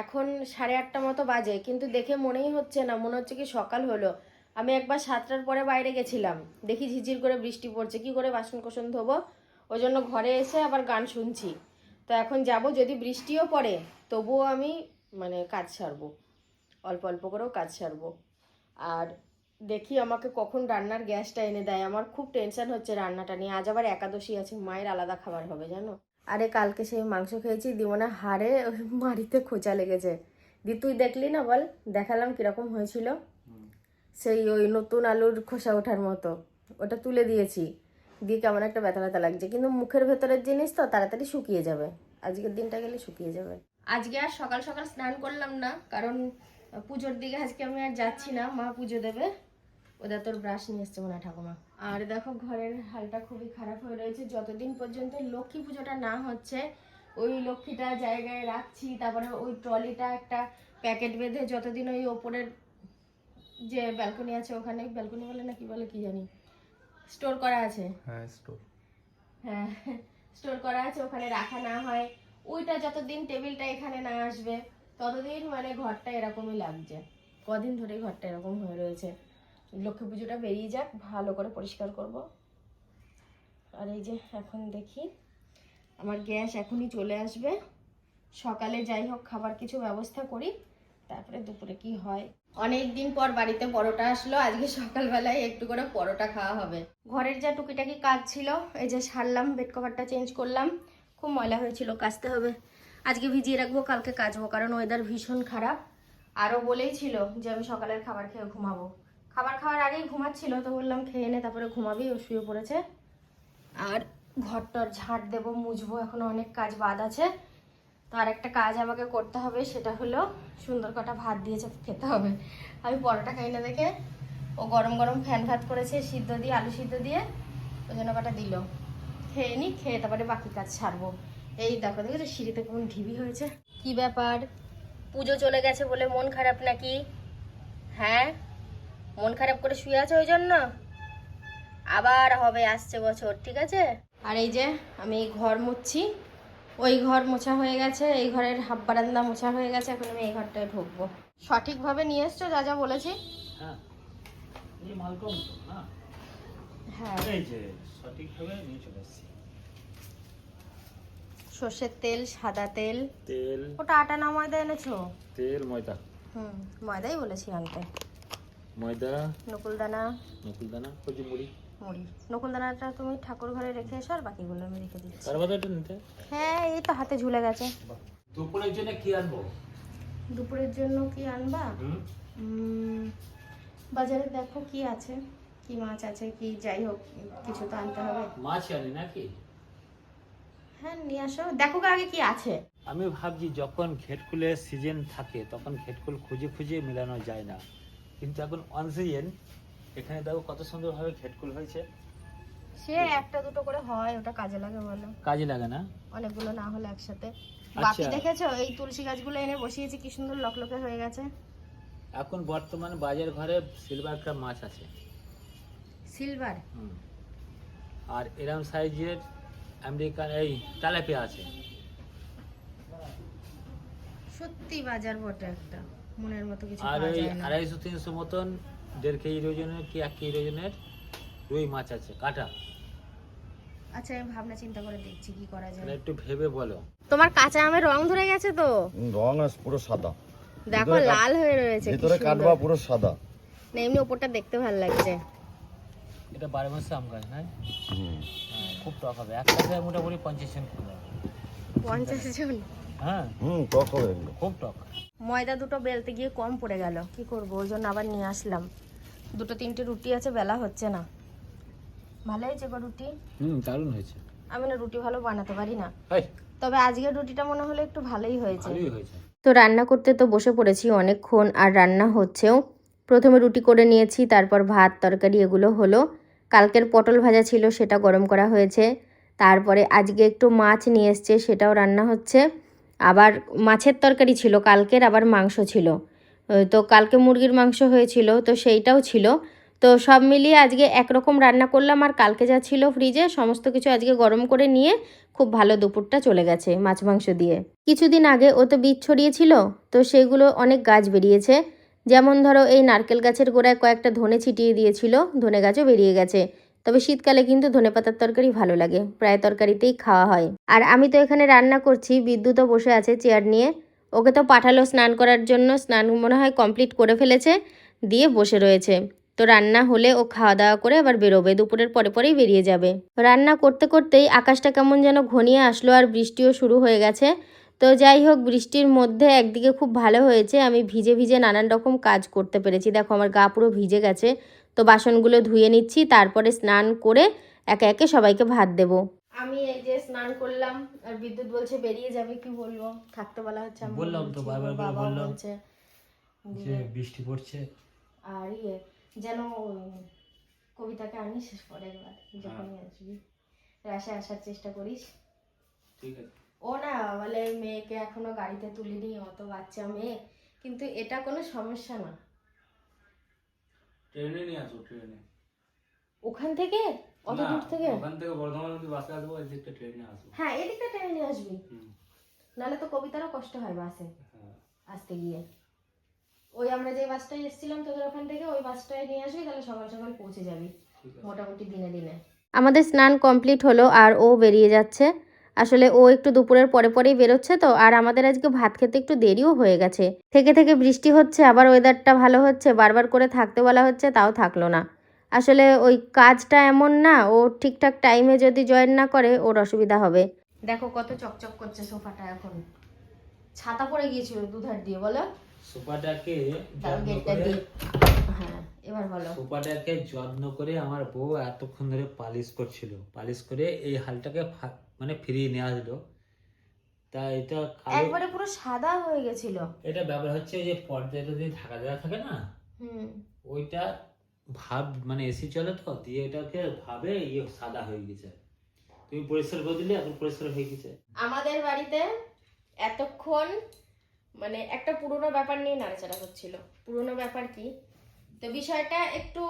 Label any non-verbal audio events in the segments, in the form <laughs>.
এখন সাড়ে আটটা মতো বাজে, কিন্তু দেখে মনেই হচ্ছে না, মনে হচ্ছে কি সকাল হলো। আমি একবার সাতটার পরে বাইরে গেছিলাম। দেখি ঝিঝির করে বৃষ্টি পড়ছে, কি করে বাসন কোসন ধোবো? ওই জন্য ঘরে এসে আবার গান শুনছি। তো এখন যাব, যদি বৃষ্টিও পড়ে, তবুও আমি মানে কাজ সারবো। অল্প অল্প করেও কাজ সারবো। আর দেখি আমাকে কখন রান্নার গ্যাসটা এনে দেয়। আমার খুব টেনশন হচ্ছে রান্নাটা নিয়ে। আজ আবার একাদশী আছে, মায়ের আলাদা খাবার হবে, জানো? আরে কালকে সেই মাংস খেয়েছি দিমনা হাড়ে ওই <laughs> মাড়িতে খোঁচা লেগেছে। দি তুই দেখলি না বল? দেখালাম কীরকম হয়েছিল। সেই ওই নতুন আলুর খোসা ওঠার মতো। ওটা তুলে দিয়েছি। দিয়ে কেমন একটা ব্যথা ব্যথা লাগছে। কিন্তু মুখের ভেতরের জিনিস তো তাড়াতাড়ি শুকিয়ে যাবে। আজকের দিনটা গেলে শুকিয়ে যাবে। আজকে আর সকাল সকাল স্নান করলাম না কারণ পুজোর দিকে আজকে আমি আর যাচ্ছি না। মা পুজো দেবে। ওদের তোর ব্রাশ নিয়ে এসছে মনে ঠাকুমা। আর দেখো ঘরের হালটা খুবই খারাপ হয়ে রয়েছে। যতদিন পর্যন্ত লক্ষ্মী পুজোটা না হচ্ছে ওই লক্ষ্মীটা জায়গায় রাখছি তারপরে ওই ট্রলিটা একটা প্যাকেট বেঁধে যতদিন ওই ওপরের যে ব্যালকনি আছে ওখানে ব্যালকনি বলে না কি বলে কি জানি? স্টোর করা আছে। হ্যাঁ স্টোর হ্যাঁ স্টোর করা আছে ওখানে রাখা না হয় ওইটা যতদিন টেবিলটা এখানে না আসবে ততদিন মানে ঘরটা এরকমই লাগছে। কদিন ধরে ঘরটা এরকম হয়ে রয়েছে। লক্ষ্মী পুজোটা বেরিয়ে যাক, ভালো করে পরিষ্কার করব। আর এই যে এখন দেখি, আমার গ্যাস এখনই চলে আসবে। সকালে যাই হোক, খাবার কিছু ব্যবস্থা করি, তারপরে দুপুরে কি হয়। অনেক দিন পর বাড়িতে পরোটা আসলো, আজকে সকালবেলায় একটু করে পরোটা খাওয়া হবে। ঘরের যা টুকিটাকি কাজ ছিল, এই যে সারলাম বেড কভারটা চেঞ্জ করলাম, খুব ময়লা হয়েছিল, কাচতে হবে। আজকে ভিজিয়ে রাখব, কালকে কাচবো, কারণ ওয়েদার ভীষণ খারাপ। আরও বলেই ছিল যে আমি সকালের খাবার খেয়ে ঘুমাবো। খাবার খাওয়ার আগেই ঘুমাচ্ছিল, তো বললাম খেয়ে নে, তারপরে ঘুমাবি, ও শুয়ে পড়েছে। আর ঘরটর ঝাঁট দেবো, মুছবো, এখনও অনেক কাজ বাদ আছে। তো আর একটা কাজ আমাকে করতে হবে, সেটা হলো সুন্দর কটা ভাত দিয়েছে, খেতে হবে। আমি পরোটা খাই না দেখে। ও গরম গরম ফ্যান ভাত করেছে, সিদ্ধ দিয়ে, আলু সিদ্ধ দিয়ে, ওই জন্য কটা দিল। খেয়ে নি, খেয়ে তারপরে বাকি কাজ ছাড়বো এই দেখো দেখো সিঁড়িতে কোন ঢিবি হয়েছে? কি ব্যাপার? পুজো চলে গেছে বলে মন খারাপ নাকি? হ্যাঁ? মন খারাপ করে শুয়ে আছে ওই জন্য? আবার হবে আসছে বছর ঠিক আছে? আর এই যে আমি ঘর মুছছি। ওই ঘর মোছা হয়ে গেছে এই ঘরের হাফ বারান্দা মোছা হয়ে গেছে এখন আমি এই ঘরটায় ঢুকবো। সঠিকভাবে নিয়ে এসছো যা যা বলেছি? হ্যাঁ। এই মাল কম তো না? হ্যাঁ। সর্ষের তেল সাদা তেল। তেল। ওটা আটা না ময়দা এনেছো? তেল ময়দা। হুম ময়দাই বলেছি আনতে। ময়দা নকুলদানা। নকুলদানা কচি মুড়ি। মুড়ি নকুলদানাটা তুমি ঠাকুর ঘরে রেখে এসো আর বাকিগুলো আমি রেখে দিচ্ছি। কার বাজারটা নিতে? হ্যাঁ এই তো হাতে ঝুলে গেছে। দুপুরের জন্য কি আনব? দুপুরের জন্য কি আনবা? বাজারে দেখো কি আছে কি মাছ আছে কি যাই হোক কিছু তো আনতে হবে। মাছ আনি নাকি? হ্যাঁ নিয়ে আসো। দেখো আগে কি আছে। আমি ভাবছি যখন ঘেটকুলের সিজন থাকে তখন ঘেটকুল খুঁজে খুঁজে মেলানো যায় না। কিন্তু এখন অন সিজন এখানে দেখো কত সুন্দরভাবে ঘেটকুল হয়েছে। সে একটা দুটো করে হয় ওটা কাজে লাগে বলো। কাজে লাগে না? অনেকগুলো না হলে একসাথে। আচ্ছা। বাপি দেখেছ? এই তুলসী গাছগুলো এনে বসিয়েছি কি সুন্দর লকলকে হয়ে গেছে। এখন বর্তমানে বাজার ঘরে সিলভার ক্রাব মাছ আছে। সিলভার। আর এরম সাইজের আমেরিকান এই তেলাপিয়া আছে। সত্যি বাজার বটে একটা। মনের মতো কিছু আর ওই আড়াইশো তিনশো মতন দেড় কেজি ওজনের কি এক কেজি ওজনের রুই মাছ আছে কাটা। আচ্ছা আমি ভাবনা চিন্তা করে দেখছি কি করা যায়। একটু ভেবে বলো। তোমার কাঁচা আমের রং ধরে গেছে তো? রং পুরো সাদা। দেখো লাল হয়ে রয়েছে ভিতরে কাটবা পুরো সাদা। না এমনি ওপরটা দেখতে ভালো লাগছে। এটা বারো মাসে আম গাছ না হ্যাঁ, খুব টক হবে। এক কাছে মোটামুটি পঞ্চাশ জন হবে। পঞ্চাশ জন? হ্যাঁ। হুম টক হবে এগুলো। খুব টক। ময়দা দুটো বেলতে গিয়ে কম পড়ে গেল। কি করব? ওই জন্য আবার নিয়ে আসলাম। দুটো তিনটে রুটি আছে বেলা হচ্ছে না। ভালো হয়েছে গো রুটি? হুম দারুণ হয়েছে। আমি না রুটি ভালো বানাতে পারি না। তবে আজকের রুটিটা মনে হলো একটু ভালোই হয়েছে। তো রান্না করতে তো বসে পড়েছি অনেকক্ষণ আর রান্না হচ্ছেও। প্রথমে রুটি করে নিয়েছি তারপর ভাত তরকারি এগুলো হলো। কালকের পটল ভাজা ছিল সেটা গরম করা হয়েছে। তারপরে আজকে একটু মাছ নিয়ে এসছে সেটাও রান্না হচ্ছে। আবার মাছের তরকারি ছিল, কালকের আবার মাংস ছিল। তো কালকে মুরগির মাংস হয়েছিল, তো সেইটাও ছিল। তো সব মিলিয়ে আজকে একরকম রান্না করলাম আর কালকে যা ছিল ফ্রিজে সমস্ত কিছু আজকে গরম করে নিয়ে খুব ভালো দুপুরটা চলে গেছে মাছ মাংস দিয়ে। কিছুদিন আগে ও তো বীজ ছড়িয়েছিল, তো সেগুলো অনেক গাছ বেরিয়েছে। যেমন ধরো এই নারকেল গাছের গোড়ায় কয়েকটা ধনে ছিটিয়ে দিয়েছিল, ধনে গাছও বেরিয়ে গেছে। তবে শীতকালে কিন্তু ধনে পাতার তরকারি ভালো লাগে, প্রায় তরকারিতেই খাওয়া হয়। আর আমি তো এখানে রান্না করছি, বিদ্যুৎও বসে আছে চেয়ার নিয়ে। ওকে তো পাঠালো স্নান করার জন্য, স্নান মনে হয় কমপ্লিট করে ফেলেছে, দিয়ে বসে রয়েছে। তো রান্না হলে ও খাওয়া দাওয়া করে আবার বেরোবে, দুপুরের পরে পরেই বেরিয়ে যাবে। রান্না করতে করতেই আকাশটা কেমন যেন ঘনিয়ে আসলো আর বৃষ্টিও শুরু হয়ে গেছে। তো যাই হোক, বৃষ্টির মধ্যে একদিকে খুব ভালো হয়েছে, আমি ভিজে ভিজে নানান রকম কাজ করতে পেরেছি। দেখো আমার গা পুরো ভিজে গেছে। তো বাসনগুলো ধুয়ে নিচ্ছি তারপরে স্নান করে একে একে সবাইকে ভাত দেব। আমি এই যে স্নান করলাম আর বিদ্যুৎ বলছে বেরিয়ে যাবে কি বলব? থাকতে বলা হচ্ছে আমি বললাম তো, বারবার করে বললাম। বলছে। যে বৃষ্টি পড়ছে। আর ইয়ে যেন কবিতাকে আনিস পরের বার যখনই আসবি। রাশে আসার চেষ্টা করিস। ঠিক আছে। ও না বলে মেয়েকে এখনও গাড়িতে তুলিনি অত বাচ্চা মেয়ে। কিন্তু এটা কোনো সমস্যা না। ট্রেনে নিয়ে আসো ট্রেনে। ওখান থেকে? অত দূর থেকে? ওখান থেকে বর্ধমান অব্দি বাসে আসব এদিকটা ট্রেনে আসব। হ্যাঁ এদিকটা ট্রেনে নিয়ে আসবি। নাহলে তো কবিতারও কষ্ট হয় বাসে হ্যাঁ, আসতে গিয়ে। ওই আমরা যে বাসটায় এসেছিলাম তোদের ওখান থেকে ওই বাসটায় নিয়ে আসবি তাহলে সকাল সকাল পৌঁছে যাবি মোটামুটি দিনে দিনে। আমাদের স্নান কমপ্লিট হলো আর ও বেরিয়ে যাচ্ছে। আসলে ও একটু দুপুরের পরে পরেই বেরোচ্ছে তো আর আমাদের আজকে ভাত খেতে একটু দেরিও হয়ে গেছে। থেকে থেকে বৃষ্টি হচ্ছে আবার ওয়েদারটা ভালো হচ্ছে বারবার করে থাকতে বলা হচ্ছে তাও থাকল না। আসলে ওই কাজটা এমন না ও ঠিকঠাক টাইমে যদি জয়েন না করে ওর অসুবিধা হবে। দেখো কত চকচক করছে সোফাটা এখন। ছাতা পড়ে গিয়েছিল দুধার দিয়ে বলো? সোফাটাকে হ্যাঁ এবার বলো। সোফাটাকে যত্ন করে আমার বউ এতক্ষণ ধরে পালিশ করছিল। পালিশ করে এই হালটাকে মানে ফিরিয়ে নিয়ে আসলো। তা এটা কালো একবারে পুরো সাদা হয়ে গেছিল। এটা ব্যাপার হচ্ছে যে পর্দাটা দিয়ে ঢাকা দেওয়া থাকে না হুম। ওইটা ভাব মানে এসি চলে তো দিয়ে এটাকে ভাবে ইয়ে সাদা হয়ে গেছে। তুমি পরিষ্কার করে দিলে এখন পরিষ্কার হয়ে গেছে। আমাদের বাড়িতে এতক্ষণ মানে একটা পুরনো ব্যাপার নিয়ে নাড়াচাড়া হচ্ছিল। পুরনো ব্যাপার কি? তো বিষয়টা একটু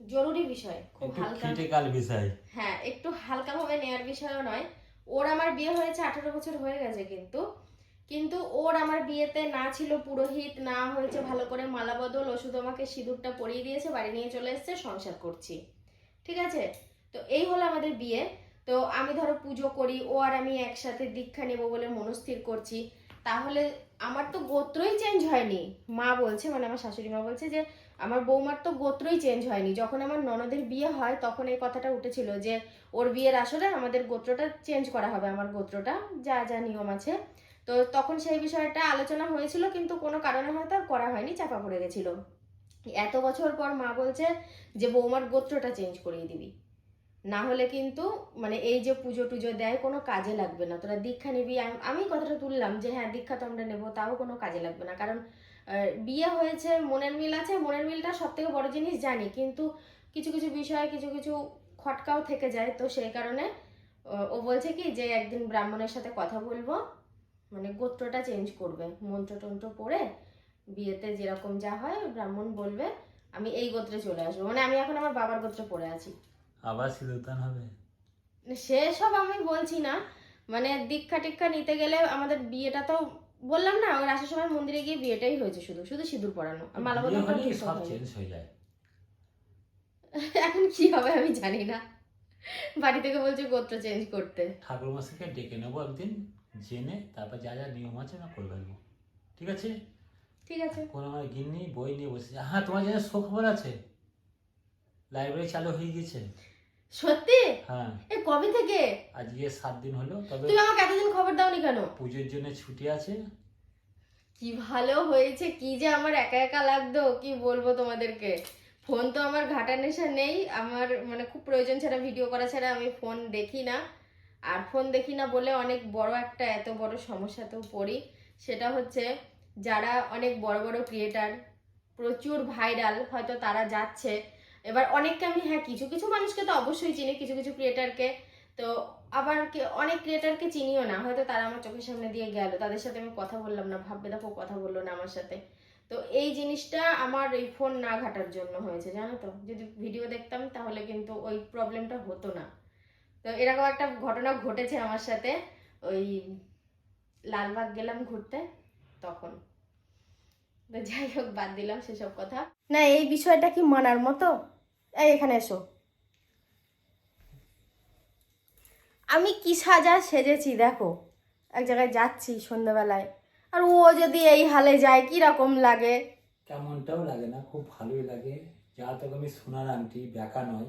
জরুরি বিষয় খুব হালকা। ক্রিটিক্যাল বিষয়। হ্যাঁ একটু হালকাভাবে নেওয়ার বিষয়ও নয়। ওর আমার বিয়ে হয়েছে আঠারো বছর হয়ে গেছে কিন্তু। কিন্তু ওর আমার বিয়েতে না ছিল পুরোহিত না হয়েছে ভালো করে মালা বদল ও শুধু আমাকে সিঁদুরটা পরিয়ে দিয়েছে বাড়ি নিয়ে চলে এসেছে সংসার করছি। ঠিক আছে? তো এই হলো আমাদের বিয়ে। তো আমি ধরো পুজো করি ও আর আমি একসাথে দীক্ষা নেব বলে মনস্থির করছি। তাহলে আমার তো গোত্রই চেঞ্জ হয়নি। মা বলছে মানে আমার শাশুড়ি মা বলছে যে আমার বৌমার তো গোত্রই চেঞ্জ হয়নি। যখন আমার ননদের বিয়ে হয়, তখন এই কথাটা উঠেছিল যে, ওর বিয়ের আসলে আমাদের গোত্রটা চেঞ্জ করা হবে, আমার গোত্রটা যা যা নিয়ম আছে। তো তখন সেই বিষয়টা আলোচনা হয়েছিল, কিন্তু কোনো কারণে হয়তো আর করা হয়নি, চাপা পড়ে গেছিল। এত বছর পর মা বলছে যে, বৌমার গোত্রটা চেঞ্জ করিয়ে দিবি। না হলে কিন্তু মানে এই যে পুজো টুজো দেয়, কোনো কাজে লাগবে না। তোরা দীক্ষা নিবি। আমি কথাটা তুললাম যে হ্যাঁ দীক্ষা তো আমরা নেব, তাও কোনো কাজে লাগবে না। কারণ বিয়ে হয়েছে মনের মিল আছে মনের মিলটা সব থেকে বড় জিনিস জানি কিন্তু কিছু কিছু বিষয়ে কিছু কিছু খটকাও থেকে যায় তো সেই কারণে ও বলছে কি যে একদিন ব্রাহ্মণের সাথে কথা বলব মানে গোত্রটা চেঞ্জ করবে মন্ত্র টন্ত্র পড়ে বিয়েতে যেরকম যা হয় ব্রাহ্মণ বলবে আমি এই গোত্রে চলে আসব মানে আমি এখন আমার বাবার গোত্রে পড়ে আছি। আবার সিঁদুরদান হবে? সেসব আমি বলছি না মানে দীক্ষা টিক্ষা নিতে গেলে আমাদের বিয়েটা তো বললাম না ওই আসার সময় মন্দিরে গিয়ে বিয়েটাই হয়েছে শুধু শুধু সিঁদুর পরানো। আর মালা হলেই সব চেঞ্জ হয়ে যায়। এখন কি হবে আমি জানি না। বাড়ি থেকে বলছে গোত্র চেঞ্জ করতে। ঠাকুর মশাইকে ডেকে নেব একদিন জেনে তারপর যা যা নিয়ম আছে না করে ফেলব। ঠিক আছে? ঠিক আছে। কোনো আমার গিন্নি বই নিয়ে বসেছে। হ্যাঁ তোমার জন্য সুখবর আছে। লাইব্রেরি চালু হয়ে গেছে সত্যি? হ্যাঁ। এ কবে থেকে? আজকে সাত দিন হলো তবে তুমি আমাকে এতদিন খবর দাওনি কেন? পুজোর জন্য ছুটি আছে। কি ভালো হয়েছে কি যে আমার একা একা লাগতো কি বলব তোমাদেরকে? ফোন তো আমার ঘাটা নেশা নেই আমার মানে খুব প্রয়োজন ছাড়া ভিডিও করা ছাড়া আমি ফোন দেখি না। আর ফোন দেখি না বলে অনেক বড় একটা এত বড় সমস্যাতেও পড়ি। সেটা হচ্ছে যারা অনেক বড় বড় ক্রিয়েটার প্রচুর ভাইরাল হয়তো তারা যাচ্ছে। এবার অনেককে আমি হ্যাঁ কিছু কিছু মানুষকে তো অবশ্যই চিনি, কিছু কিছু ক্রিয়েটারকে তো আবার অনেক ক্রিয়েটারকে চিনিও না, হয়তো তারা আমার চোখের সামনে দিয়ে গেল, তাদের সাথে আমি কথা বললাম না, ভাববে দেখো কথা বলল না আমার সাথে। তো এই জিনিসটা আমার এই ফোন না ঘাটার জন্য হয়েছে, জানো তো? যদি ভিডিও দেখতাম তাহলে কিন্তু ওই প্রবলেমটা হতো না। তো এরকম একটা ঘটনা ঘটেছে আমার সাথে, ওই লালবাগ গেলাম ঘুরতে, তখন। তো যাই হোক, বাদ দিলাম সেসব কথা। না, এই বিষয়টা কি মানার মতো? এই, এখানে এসো। আমি কি সাজা সেজেছি, দেখো। এক জায়গায় যাচ্ছি সন্ধ্যাবেলায়। আর ও যদি এই হালে যায় কি রকম লাগে? কেমনটাও লাগে না, খুব ভালোই লাগে। যা তোকে আমি সোনার আংটি বেকা নয়।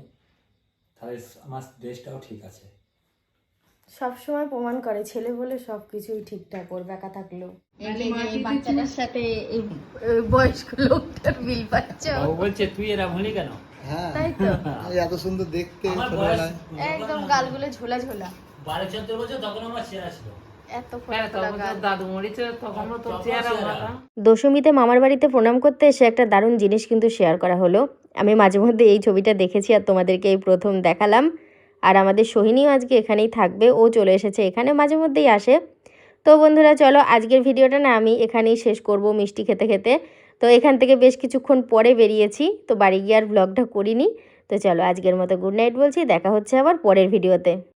তাহলে আমার ড্রেসটাও ঠিক আছে। সব সময় প্রমাণ করে ছেলে বলে সব কিছুই ঠিকঠাক ওর বেকা থাকলেও। এই বাচ্চাটার সাথে এই বয়স্ক লোকটার বিল পাচ্ছ বাবু বলছে তুই এরম হলি কেন? হ্যাঁ। তাই তো। এত সুন্দর দেখতে একদম গালগুলো ঝোলা ঝোলা। বারো চোদ্দ বছর তখন আমার চেহারা ছিল। ভালো। দশমীতে মামার বাড়িতে প্রণাম করতে এসে একটা দারুণ জিনিস কিন্তু শেয়ার করা হলো। আমি মাঝে মধ্যে এই ছবিটা দেখেছি আর তোমাদেরকে এই প্রথম দেখালাম। আর আমাদের সোহিনীও আজকে এখানেই থাকবে, ও চলে এসেছে এখানে, মাঝে মধ্যেই আসে। তো বন্ধুরা, চলো আজকের ভিডিওটা না আমি এখানেই শেষ করব মিষ্টি খেতে খেতে। তো এখান থেকে বেশ কিছুক্ষণ পরে বেরিয়েছি, তো বাড়ি গিয়ে আর ব্লগটা করিনি। তো চলো আজকের মতো গুড নাইট বলছি, দেখা হচ্ছে আবার পরের ভিডিওতে।